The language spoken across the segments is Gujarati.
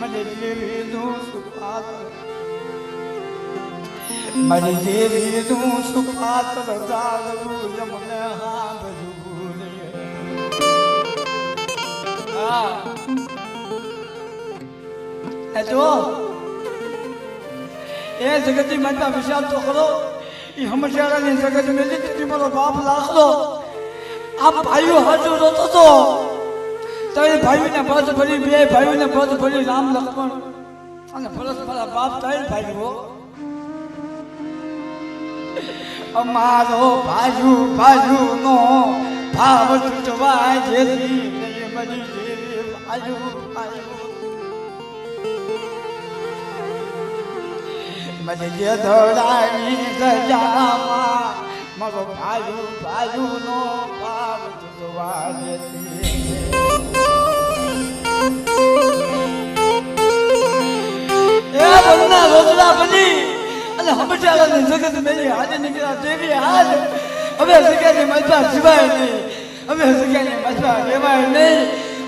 મને મને દેવીનું સુપાત્ર એ જો એ જગતની માતા વિશાલ તો ખરો. એ હમશિયાળાની જગત મેલી તેથી મારો બાપ લાખલો આ ભાઈઓ હાજુ રોતો તો તો. ભાઈને પદ ભરી, બે ભાઈઓને પદ ભરી, રામ લક્ષ્મણ. અને ફરસ ફરા બાપ ત્રણ ભાઈઓ. અમારો ભાજુ ભાજુ નો ભાવ તૂટવા જેથી મરી જેવી ભાજુ મને જે ધોળાની સજામાં મારો ભાજુ ભાઈ નો જગત મેલી હાજર નીકળ્યા દેવી હાજ. હવે જગ્યાની મજબા જીવાય નહીં. હવે જગ્યાની મજબા લેવાય નહીં.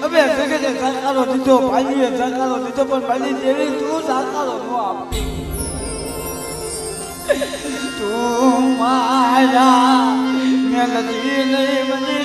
હવે જગતે સરકારો દીધો ભાઈઓએ સરકારો દીધો, પણ ભાઈ દેવી તું સરકારો નો તું માયા મેં મેલતી નહીં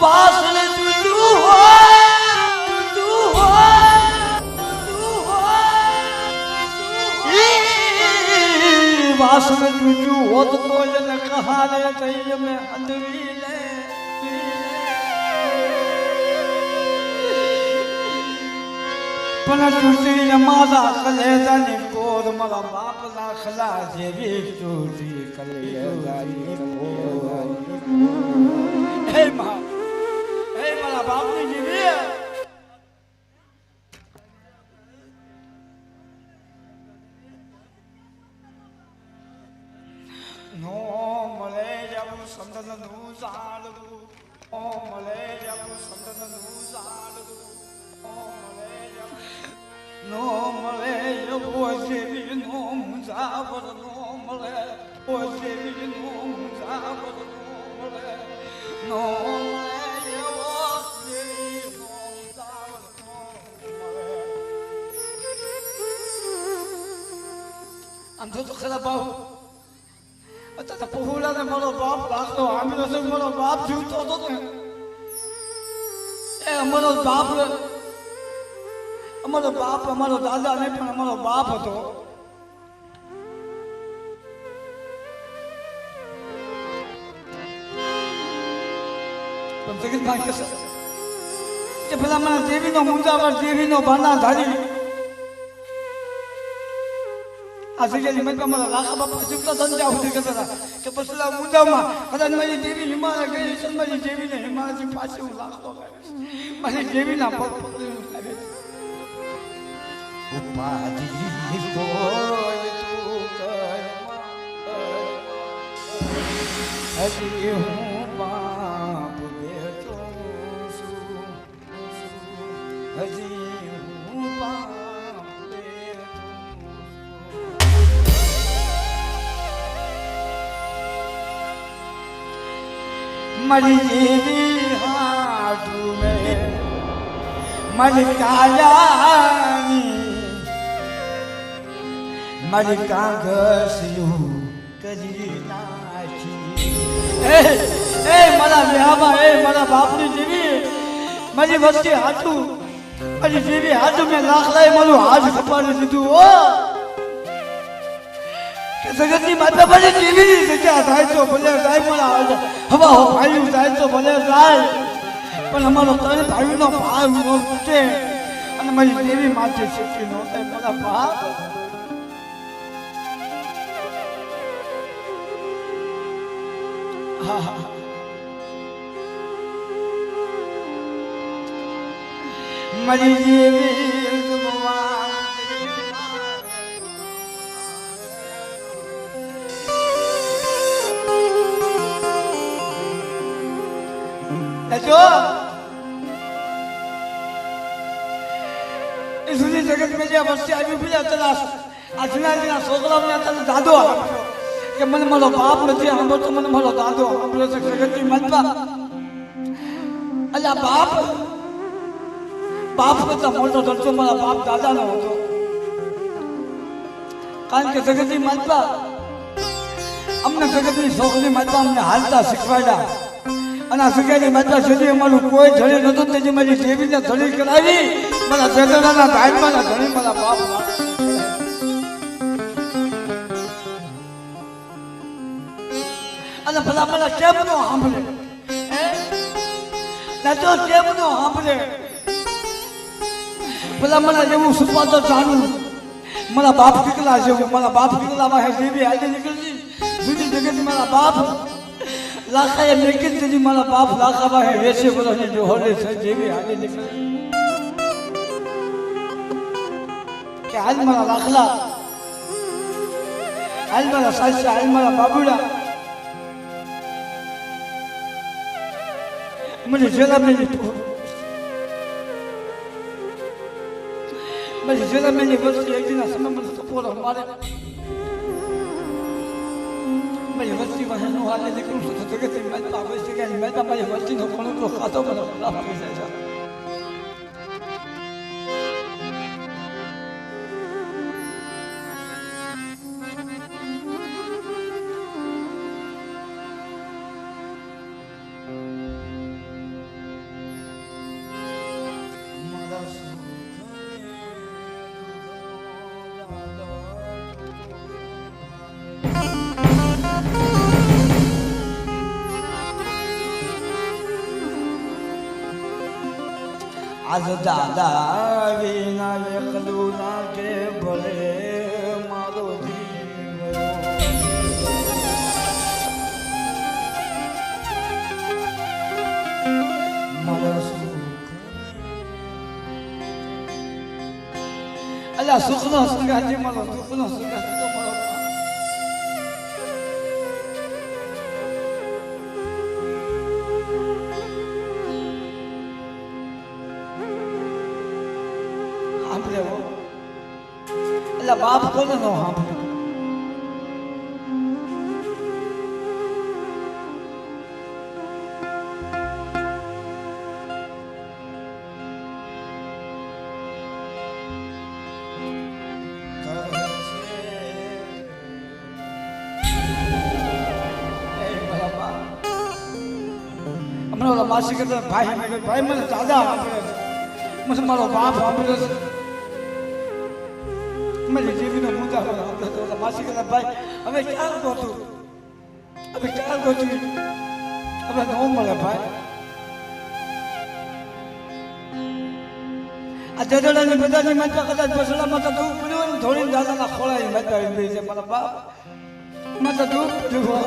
વાસણ તૂટું હોય તૂટું હોય તો લે પણ તૂટી મારા કલેજાની કોર મારા ખલા જેવી તૂટી કલેજાની કોર હે મા હે મારા બાપની આમ તો ખરા બાબુ અત્યારે પહોળાને મારો બાપ ભાગતો આમીનો છે, મારો બાપ જીવતો હતો ને. એ અમારો બાપ અમારો બાપ અમારો દાદા નહીં પણ અમારો બાપ હતો. પણ જગતભાઈ કે પેલા મને દેવીનો મુંજાવર, દેવીનો બાના ધારી. આ જગ્યાની મનમાં મારા લાખા બાપા જીવતા સંજા સુધી હતા કે પછલા મુદ્દામાં કદાચ મારી હિમાલય ગઈ છે મારી દેવીને હું લાખતો મારી દેવીના પગ મારી જીવી મેં મારી કાયાની મારી કાંગસિયું કરી નાખી એ મારા વિહામાં એ મારા બાપની જીવી મારી વસ્તી હાથું મારી જેવી હાથું મેં લાખ લાઈ મારું હાથ ખપાડી દીધું ઓ જગતની માતા ભલે જેવી જગ્યા થાય તો ભલે સાહેબ, પણ આવે છે હવા હો ભાઈ જાય તો ભલે જાય પણ અમારો ત્રણ ભાઈનો ભાવ નો છે અને મારી દેવી માથે શક્તિ નો થાય મારા ભાવ હા હા મારી જેવી જો સુધી જગત મેં જે વસ્તી આવી બીજા તલાશ આ જુનાજીના છોકરાઓને તને દાદો કે મને મારો બાપ નથી સાંભળતો મને મારો દાદો સાંભળ્યો છે જગતની મતમાં અલ્યા બાપ બાપ કરતા મોટો દરજ્જો મારા બાપ દાદાનો હતો કારણ કે જગતની મતમાં અમને જગતની શોખની મતમાં અમને હાલતા શીખવાડ્યા અને આ માતા સુધી અમારું કોઈ ધણી નતું તેથી મારી દેવીને ધણી કરાવી, મારા વેદનાના ધાયમાના ધણી મારા બાપ અને ભલા ભલા કેમ નો સાંભળે? નાચો કેમ નો સાંભળે. ભલા મને જેવું સુપાતો જાણું. મારા બાપ કેટલા જેવું, મારા બાપ કેટલા માં દેવી આજે નીકળતી. જુદી જગત મારા બાપ લાખાએ મેકિન તેની મારા બાપ લાખા બાહે વેસે બધાને જો હોલે છે, જેવી હાલે કે હાલ મારા લાખલા આજ મારા સાસા આજ મારા બાબુડા. મને જેલા મેલી મને જેલા મેની વસ્તુ એક દિના સમય મને પોરો મારે. મારી વસ્તીમાં એનો હાલે નીકળું છું તો જગતની મહેતા હોય છે કે એની મહેતા મારી વસ્તીનો કણુકડો ખાતો મને લાભ થઈ જાય છે આજ દાદા વિના એકલું ના કે ભલે મારો મારા સુખ. અલ્યા સુખનો સંગાજી મારો સુખ નો તો એટલે બાપ કોને નો સાંભળે માસી કહેતા ભાઈ ભાઈ મને દાદા મારો બાપ સાંભળે છે મારી જીવીનો મુદ્દા મને સાંભળે છે માસી કહેતા, ભાઈ, અમે ક્યાં ગોતું અમે ક્યાં ગોતું હવે ન મળે ભાઈ. આ જડોડાની બધાની મજા કદાચ બસડામાં તો દૂધ પડ્યું ને ધોળીને દાદાના ખોળાની મજા આવી ગઈ છે. મારા બાપમાં તો દૂધ પીવું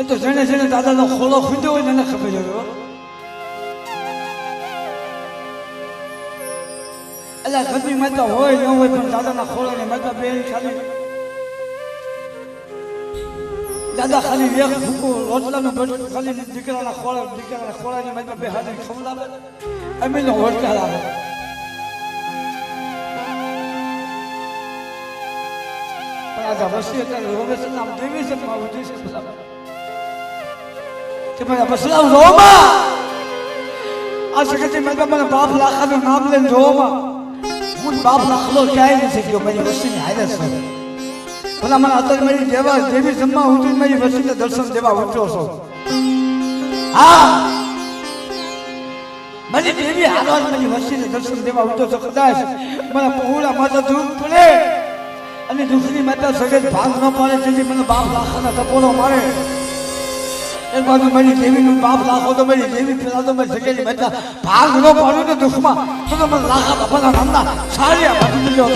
એ તો જેને જેને દાદાનો ખોળો ખુદ્યો હોય એને ખબર હોય હો. એટલે ઘરની માતા હોય ન હોય પણ દાદાના ખોળાની માતા બેન ખાલી દાદા ખાલી એક ભૂકો રોટલાનો બટકું ખાલી દીકરાના ખોળા દીકરાના ખોળાની માતા બે હાથે ખવડાવે અમે નો હોટલ આવે પણ આ વસ્તી અત્યારે રોવે છે ને આમ દેવી છે માં ઉઠી છે બધા કે મારા બસરાવ રોમાં આ જગતની મતલબ મને બાપ લાખાનું નામ લઈને રોમાં હું બાપ લાખલો ક્યાંય નથી ગયો? મારી વસ્તીની હાલત છે. ભલા મને અત્યારે મારી દેવા દેવી જમવા હું મારી વસ્તીને દર્શન દેવા ઉઠ્યો છો. હા. મારી જેવી હાલવા મારી વસ્તીને દર્શન દેવા ઉઠ્યો છો, કદાચ મને પહોળા માતા દૂધ પડે અને દુઃખની માતા સગત ભાગ ન પાડે તેથી મને બાપ લાખાના ટપોરો મારે. એક બાજુ મારી દેવીનું પાપ લાખો તો મારી દેવી પેલા તો મારી સગેલી માતા ભાગ ન પાડ્યો ને દુઃખમાં. તો તો મને લાખા બાપાના નામના સારી બાજુ દીધો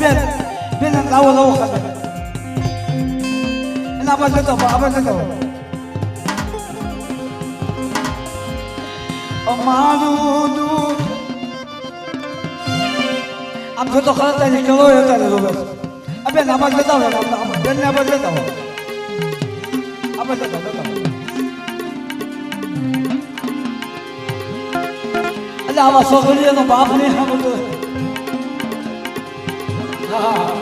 બેન બેન લાવો લાવો એટલે આપણે જતો આપણે જતો અમારું દૂધ આમ જોતો ખરા ત્યાં નીકળો હતા ને રોગસ બેન આમાં જતા હોય બેનને આપણે જતા હોય આપણે જતા જતા એટલે આવા છોકરીઓનો બાપ નહીં સમજતો હા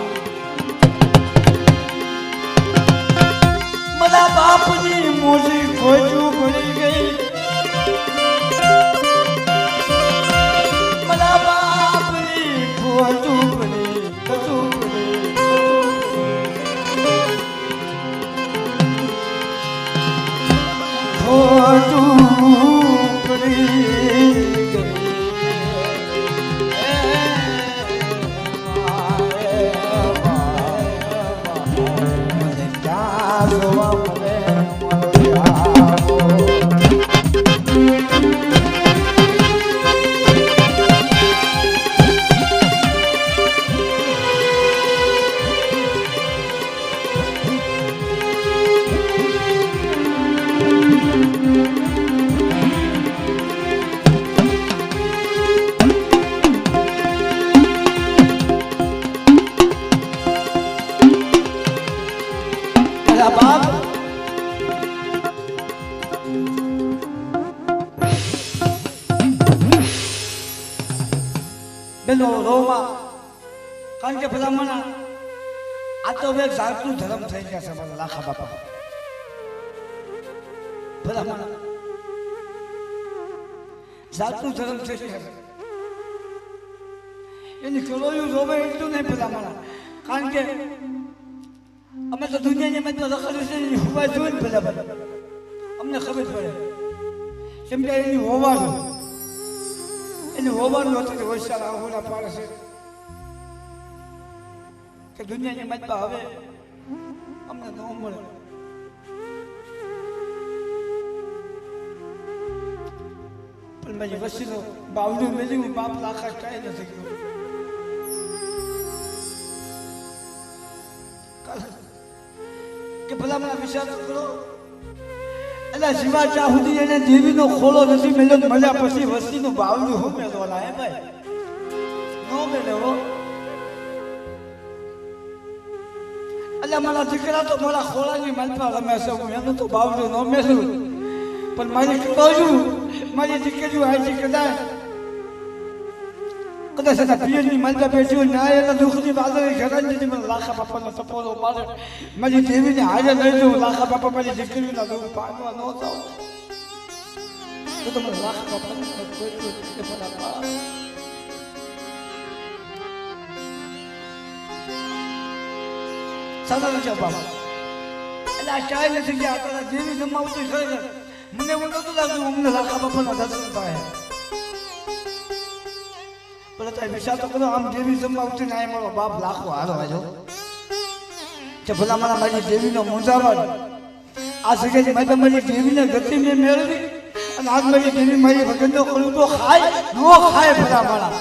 બેનો રોમાં કારણ કે ભલામણ, આ તો હવે જાતનું ધર્મ થઈ ગયા છે મારા લાખા બાપા. ભલામણ. જાતનું ધર્મ થઈ ગયા એની કરોયું રોવે એટલું નહીં ભલામણ. કારણ કે અમે તો દુનિયાની મતમાં રખડ્યું છે, એની હોવા જોઈએ ને બધા અમને ખબર પડે. કેમ કે એની હોવાનું એની હોવાનું હતું કે વૈશાલ આહોના પાડે છે. કે દુનિયાની મતમાં હવે અમને ન મળે. પણ મારી વસીનો બાવડું મેળવ્યું બાપ લાખા કાંઈ નથી ગયો. કે ભલા મને વિચાર કરો. એટલે શિવા ચા સુધી એને દેવીનો ખોળો નથી મેલ્યો મળ્યા પછી વસ્તીનું બાવડું હું મેળવવાના હે ભાઈ? નો મેળવો. મારા દીકરા તો મારા ખોળાની મનમાં રમે છે, હું એનું તો બાવડું ન મેળવું. પણ મારી કહ્યું મારી દીકરીઓ આવી કદાચ કદાચ એના પિયરની માલપા બેઠી હોય ના એના દુઃખની વાદળી ઘરાની દીધી મને લાખા બાપાનો સપોરો મારે મારી દેવીને હાજર લઈ જવું લાખા બાપા મારી દીકરીના દુઃખ પાડવા ન જાવ તો તમે લાખા બાપાને કોઈ કોઈ મારા બાપ સાધારણ છે બાપ એટલે આ ચાય નથી ગયા તારા દેવી જમાવતી ખરેખર મને એવું નતું લાગતું અમને લાખા બાપાના દર્શન થાય પણ તો વિચાર તો કરો આમ દેવી જમવા ને આ મારો બાપ લાખો હારો આજો કે ભલા મારા મારી દેવીનો મૂંઝાવટ આ જગ્યાએ મારી મારી દેવીને ગતિ મેં મેળવી અને આજ મારી દેવી મારી વગરનો કરું તો ખાય, નો ખાય ભલા મારા.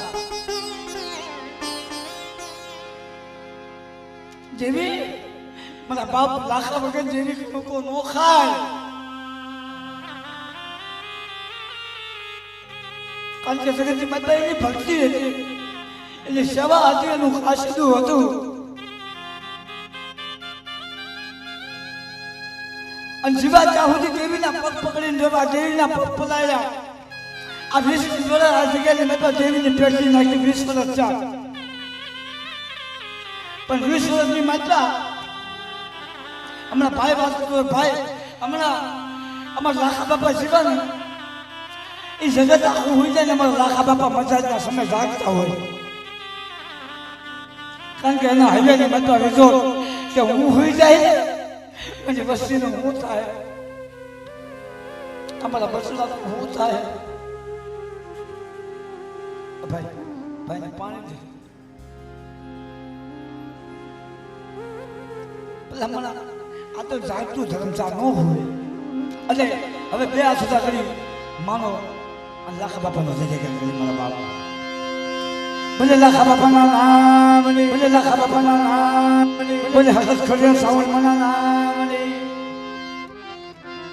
જેવી મારા બાપ લાખા વગર જેવી લોકો નો ખાય. કારણ કે જગતની માતા એની ભક્તિ હતી. એટલે સેવા હતી એનું ખાસીદું હતું. અને જીવા સુધી દેવીના પગ પકડીને જવા દેવીના પગ પલાયા આ વીસ વર્ષ આ જગ્યાએ મેં તો દેવીની પેટલી નાખી વીસ વર્ષ ચા પણ વીસ વર્ષની માતા હમણાં ભાઈ વાત ભાઈ, હમણાં અમારા લાખા બાપા જીવા ને એ જગત આખું હોય જાય ને અમારા લાખા બાપા મજાજના સમય જાગતા હોય. કારણ કે એના હાઈવે ને બધા રીઝો કે હું હોઈ જાય પછી વસ્તીનું હું થાય? અમારા બસલા હું થાય? ભાઈ, ભાઈને પાણી દે. આ તો જાગતું ધર્મચાર ન હોય. એટલે હવે બે આ સુધા કરી. માનો અને લાખા બાપાનો જય જય કરી મારા બાપ ભલે લાખા બાપાના નામ ભલે લાખા બાપાના નામ ભલે હસત ખડિયા સાવણ મના નામ